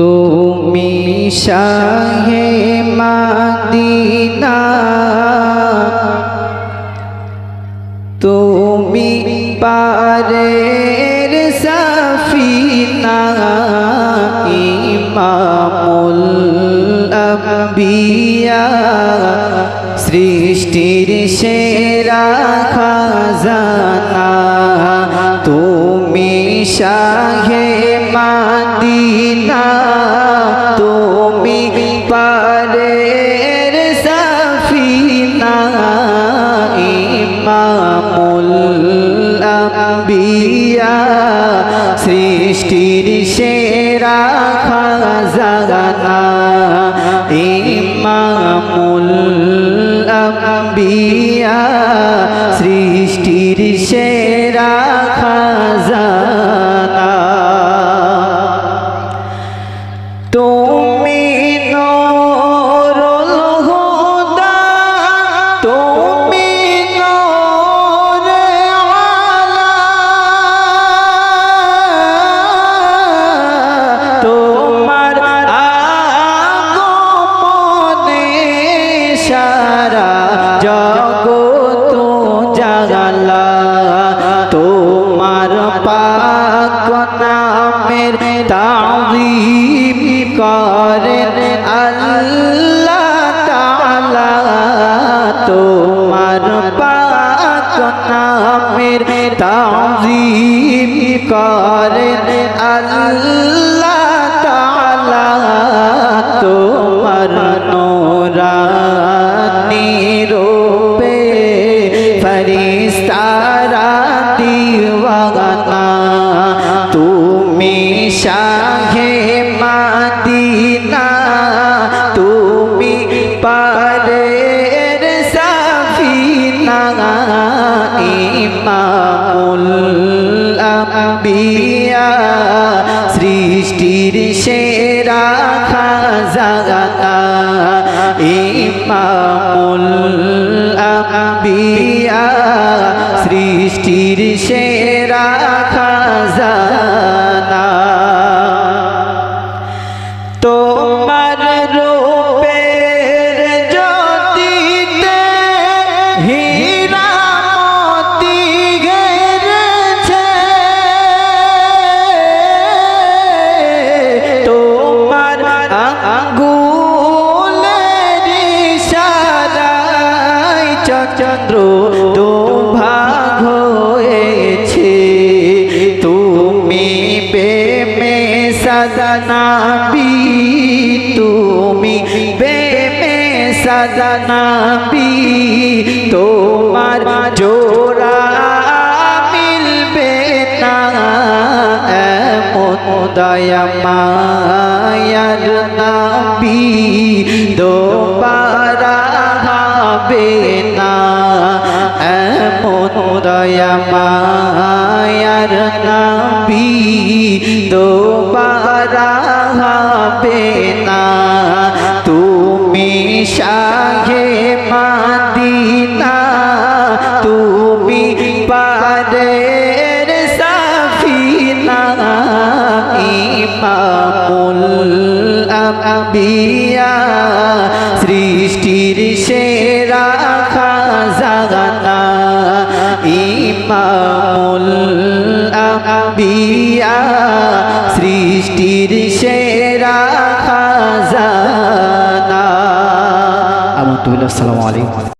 তুমি শাহে মাদিনা তুমি পারের সাফিনা ইমামুল আম্বিয়া সৃষ্টির সেরা খাজানা। তুমি শাহে মাদিনা পারের সাফিনা ইমামুল আম্বিয়া সৃষ্টির সেরা খাজানা ইমামুল আম্বিয়া। নামের তাজিম করেন। আল্লাহ তাআলা তোমার পাক নামের তাজিম করেন। আল্লাহ তাআলা তোমার নোরানি রূপে ফরিস্তারা ইমামুল আম্বিয়া সৃষ্টির সেরা খাজানা। ইমামুল আম্বিয়া সৃষ্টির সেরা খাজানা চন্দ্র দুভাগ হয়েছে। তুমি বেমে সদনাবি তুমি বেমে সদনাবি তোমার জোড়া মিলবে না দয়া মায়ার নাবি। দোবারা হবে না। এমন দয়া মায়ার নাবি দোবারা হবে না। তুমি শাহে মাদিনা, তুমি পারের সাফিনা। ইমামুল আম্বিয়া ইমামুল আম্বিয়া সৃষ্টির সেরা খাজানা। আমতুল্লাহ আসসালামু আলাইকুম।